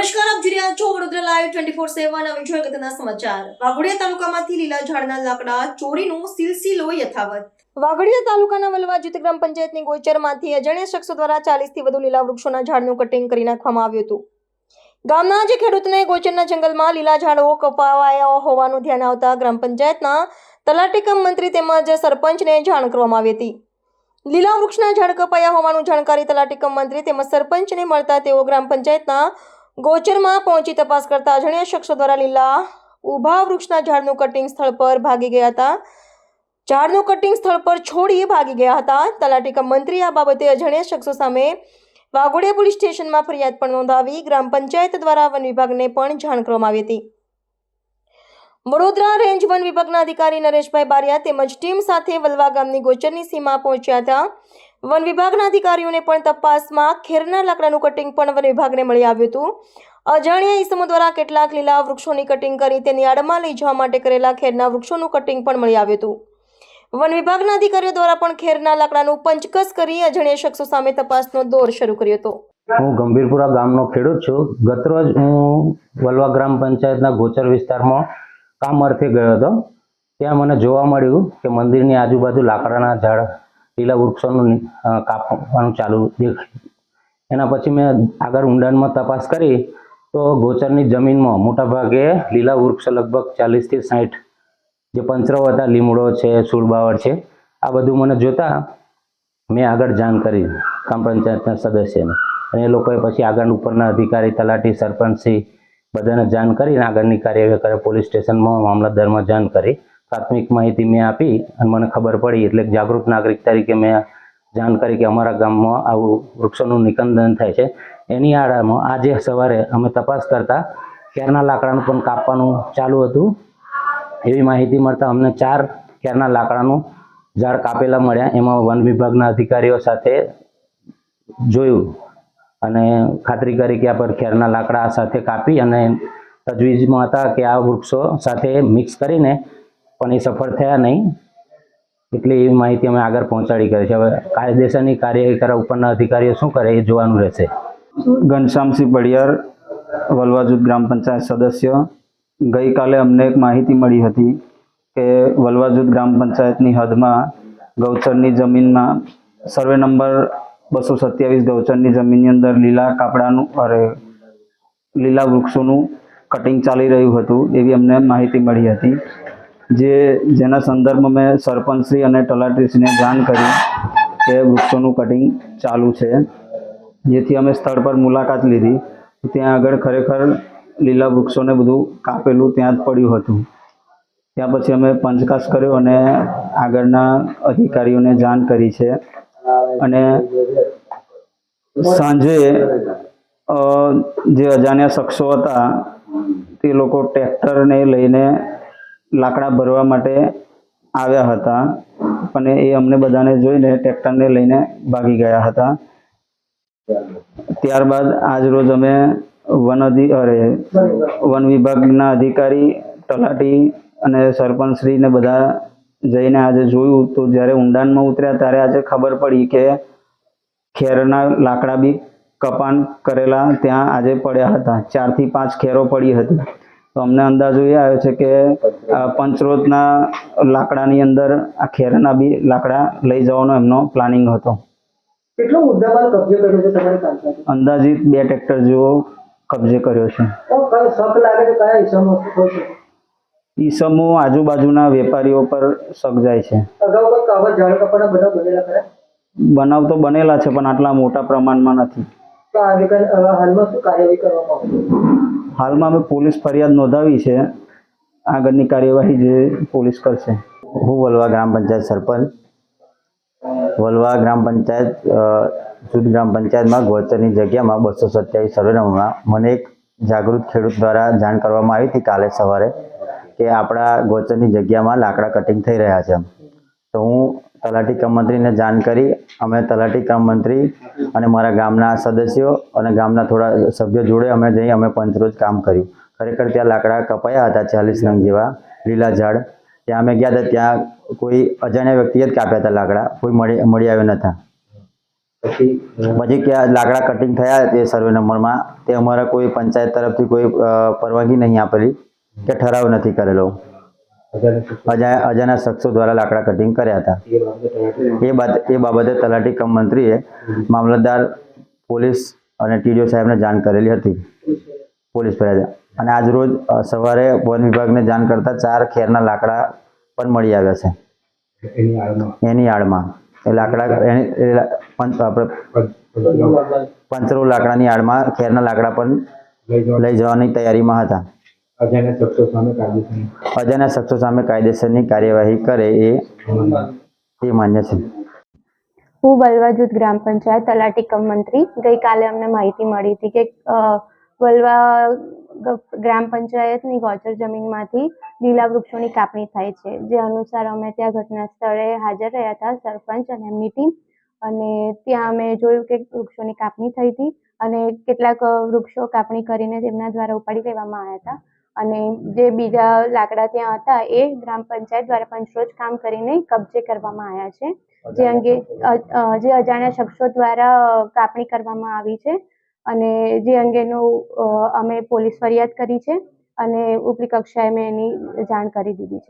નમસ્કાર, આપ જોઈ રહ્યા છો Vadodara live twenty four seven હવે જોઈએ અગત્યના સમાચાર. વાઘોડિયા તાલુકામાંથી લીલા ઝાડના લાકડા ચોરીનો સિલસિલો યથાવત. વાઘોડિયા તાલુકાના વલવા જૂથ ગ્રામ પંચાયતની ગોચરમાંથી અજાણ્યા શખ્સો દ્વારા ચાલીસથી વધુ લીલા વૃક્ષોના ઝાડનું કટિંગ કરી નાખવામાં આવ્યું હતું. ગામના જે ખેડૂતને ગોચરના જંગલમાં લીલા ઝાડો કપાવાયા હોવાનું ધ્યાન આવતા ગ્રામ પંચાયતના તલાટીકમ મંત્રી તેમજ સરપંચને જાણ કરવામાં આવી હતી. લીલા વૃક્ષના ઝાડ કપાયા હોવાનું જાણકારી તલાટીકમ મંત્રી તેમજ સરપંચને મળતા તેઓ ગ્રામ પંચાયતના ગોચરમાં પહોંચી તપાસ કરતા અજાણ્યા શખ્સો દ્વારા લીલા ઊભા વૃક્ષના ઝાડનું કટિંગ સ્થળ પર ભાગી ગયા હતા. ઝાડનું કટિંગ સ્થળ પર છોડી ભાગી ગયા હતા. તલાટીકા મંત્રી આ બાબતે અજાણ્યા શખ્સો સામે વાઘોડિયા પોલીસ સ્ટેશનમાં ફરિયાદ પણ નોંધાવી ગ્રામ પંચાયત દ્વારા વન વિભાગને પણ જાણ કરવામાં આવી હતી. વડોદરા રેન્જ વન વિભાગના અધિકારી નરેશભાઈ બારિયા તેમજ ટીમ સાથે વલવા ગામની ગોચરની સીમા પહોંચ્યા હતા. વન વિભાગના અધિકારીઓને પણ તપાસમાં ખેરના લાકડાનું કટિંગ પણ વન વિભાગને મળી આવ્યું હતું. અજાણ્યા ઈસમો દ્વારા કેટલાક લીલા વૃક્ષોની કટિંગ કરી તેની આડમાં લઈ જવા માટે કરેલા ખેરના વૃક્ષોનું કટિંગ પણ મળી આવ્યું હતું. વન વિભાગના અધિકારીઓ દ્વારા પણ ખેરના લાકડાનું પંચકસ કરી અજાણ્યા શખ્સો સામે તપાસનો દોર શરૂ કર્યો હતો. હું ગંભીરપુરા ગામનો ખેડૂત છું. ગતરોજ હું વલવા ગ્રામ પંચાયતના ગોચર વિસ્તારમાં કામ અર્થે ગયો હતો. ત્યાં મને જોવા મળ્યું કે મંદિરની આજુબાજુ લાકડાના ઝાડ લીલા વૃક્ષોનું કાપવાનું ચાલુ દેખાયું એના પછી મેં આગળ ઊંડાણમાં તપાસ કરી તો ગોચરની જમીનમાં મોટાભાગે લીલા વૃક્ષ લગભગ ચાલીસથી સાઠ જે પંચરો હતા, લીમડો છે, સુરબાવળ છે, આ બધું મને જોતા મેં આગળ જાણ કરી ગ્રામ પંચાયતના સદસ્યને. અને એ લોકોએ પછી આગળ ઉપરના અધિકારી, તલાટી સરપંચશ્રી બધાને જાણ કરીને આગળની કાર્યવાહી કરે, પોલીસ સ્ટેશનમાં મામલતદારમાં જાણ કરી. પ્રાથમિક માહિતી મેં આપી અને મને ખબર પડી એટલે જાગૃત નાગરિક તરીકે મેં જાણ કરી કે અમારા ગામમાં આવું વૃક્ષોનું નિકંદન થાય છે. એની આડામાં આજે સવારે અમે તપાસ કરતા કેરના લાકડાનું પણ કાપવાનું ચાલુ હતું. એવી માહિતી મળતા અમને ચાર કેરના લાકડાનું ઝાડ કાપેલા મળ્યા. એમાં વન વિભાગના અધિકારીઓ સાથે જોયું અને ખાતરી કરી કે આ પર ખેરના લાકડા સાથે કાપી અને તજવીજમાં હતા કે આ વૃક્ષો સાથે મિક્સ કરીને પણ એ સફળ થયા નહીં. એટલે એ માહિતી અમે આગળ પહોંચાડી કરી છે. હવે કાયદેસરની કાર્યવાહી કરવા ઉપરના અધિકારીઓ શું કરે એ જોવાનું રહેશે. ઘનશ્યામસિંહ પડિયાર, વલવાજૂથ ગ્રામ પંચાયત સદસ્ય. ગઈકાલે અમને એક માહિતી મળી હતી કે વલવાજૂથ ગ્રામ પંચાયતની હદમાં ગૌચરની જમીનમાં સર્વે નંબર બસો સત્યાવીસ ગૌચરની જમીનની અંદર લીલા કાપડાનું, અરે, લીલા વૃક્ષોનું કટિંગ ચાલી રહ્યું હતું એવી અમને માહિતી મળી હતી. જે જેના સંદર્ભમાં મેં સરપંચશ્રી અને તલાટીશ્રીને જાણ કરી કે વૃક્ષોનું કટિંગ ચાલુ છે. જેથી અમે સ્થળ પર મુલાકાત લીધી. ત્યાં આગળ ખરેખર લીલા વૃક્ષોને બધું કાપેલું ત્યાં જ પડ્યું હતું. ત્યાં પછી અમે પંચકાસ કર્યો અને આગળના અધિકારીઓને જાણ કરી છે. અને સાંજે જે અજાણ્યા શખ્સો હતા, તે લોકો ટ્રેક્ટરને લઈને લાકડા ભરવા માટે આવ્યા હતા અને એ અમને બધાને જોઈને ટ્રેક્ટરને લઈને ભાગી ગયા હતા. ત્યારબાદ આજ અમે વન અધિ, અરે, વન વિભાગના અધિકારી, તલાટી અને સરપંચશ્રીને બધા જઈને આજે જોયું તો જ્યારે ઊંડાણમાં ઉતર્યા ત્યારે આજે ખબર પડી કે ખેરના લાકડા બી કપાન કરેલા ત્યાં આજે પડ્યા હતા. ચારથી પાંચ ખેરો પડી હતી. તો અમને અંદાજો એ આવ્યો છે કે આ પંચરોજના લાકડાની અંદર આ ખેરના બી લાકડા લઈ જવાનો એમનો પ્લાનિંગ હતો. કેટલો મુદ્દામાલ કબજે કર્યો છે તમારી પાસે અંદાજિત બે ટ્રેક્ટર જેવો કબજે કર્યો છે. તો શક લાગે કયા છે? ઈસમો આજુબાજુના વેપારીઓ પર શક જાય છે. અગાઉ કોઈ આવા ઝાડ કપાના બધા બનેલા ખરા? બનાવ તો બનેલા છે પણ આટલા મોટા પ્રમાણમાં નથી. તો આજે હાલમાં શું કાર્યવાહી કરવામાં આવશે? હાલમાં અમે પોલીસ ફરિયાદ નોંધાવી છે. આગળની કાર્યવાહી જે પોલીસ કરશે. હું વલવા ગ્રામ પંચાયત સરપંચ. વલવા ગ્રામ પંચાયત જૂથ ગ્રામ પંચાયતમાં ગોચરની જગ્યામાં બસો સત્યાવીસ સર્વે નંબરમાં મને એક જાગૃત ખેડૂત દ્વારા જાણ કરવામાં આવી હતી કાલે સવારે કે આપણા ગોચરની જગ્યામાં લાકડા કટિંગ થઈ રહ્યા છે તો હું તલાટી કમ મંત્રીને જાણ કરી, અમે તલાટી કમ મંત્રી અને મારા ગામના સદસ્યો અને ગામના થોડા સભ્યો જોડે અમે જઈ અમે પંચરોજ કામ કર્યું. ખરેખર ત્યાં લાકડા કપાયા હતા ચાલીસ નંગ જેવા, લીલા ઝાડ. ત્યાં અમે ગયા હતા, ત્યાં કોઈ અજાણ્યા વ્યક્તિએ જ કાપ્યા હતા લાકડા. કોઈ મળી મળી આવ્યા નતા પછી પછી ક્યાં લાકડા કટિંગ થયા તે સર્વે નંબરમાં તે અમારા કોઈ પંચાયત તરફથી કોઈ પરવાનગી નહીં આપેલી કે ઠરાવ નથી કરેલો. અજાણ્યા શખ્સો દ્વારા લાકડા કટિંગ કર્યા હતા. એ બાબતે તલાટી કમ મંત્રીએ મામલતદાર, પોલીસ અને ટીડીઓ સાહેબને જાણ કરેલી હતી. પોલીસ ફરિયાદ. અને આજ રોજ સવારે વન વિભાગને જાણ કરતા ચાર ખેરના લાકડા પણ મળી આવ્યા છે. એની આડમાં? એ લાકડા એની આપણે પંચરો લાકડાની આડમાં ખેરના લાકડા પણ લઈ જવાની તૈયારીમાં હતા. અજાણ્યા શખ્સો સામે કાયદેસરની કાર્યવાહી કરે એ એ માન્ય છે. હું વલવા જૂથ ગ્રામ પંચાયત તલાટી કમ મંત્રી. ગઈકાલે અમને માહિતી મળી હતી કે બલવા ગ્રામ પંચાયતની ગોચર જમીનમાંથી લીલા વૃક્ષોની કાપણી થાય છે. જે અનુસાર અમે ત્યાં ઘટના સ્થળે હાજર રહ્યા હતા, સરપંચ અને એમની ટીમ. અને ત્યાં અમે જોયું કે વૃક્ષોની કાપણી થઈ હતી અને કેટલાક વૃક્ષો કાપણી કરીને તેમના દ્વારા ઉપાડી લેવામાં આવ્યા હતા. અને જે બીજા લાકડા ત્યાં હતા એ ગ્રામ પંચાયત દ્વારા પંચરોજ કામ કરીને કબજે કરવામાં આવ્યા છે. જે અંગે જે અજાણ્યા શખ્સો દ્વારા કાપણી કરવામાં આવી છે અને જે અંગેનું અમે પોલીસ ફરિયાદ કરી છે અને ઉપરી કક્ષાએ મેં એની જાણ કરી દીધી છે.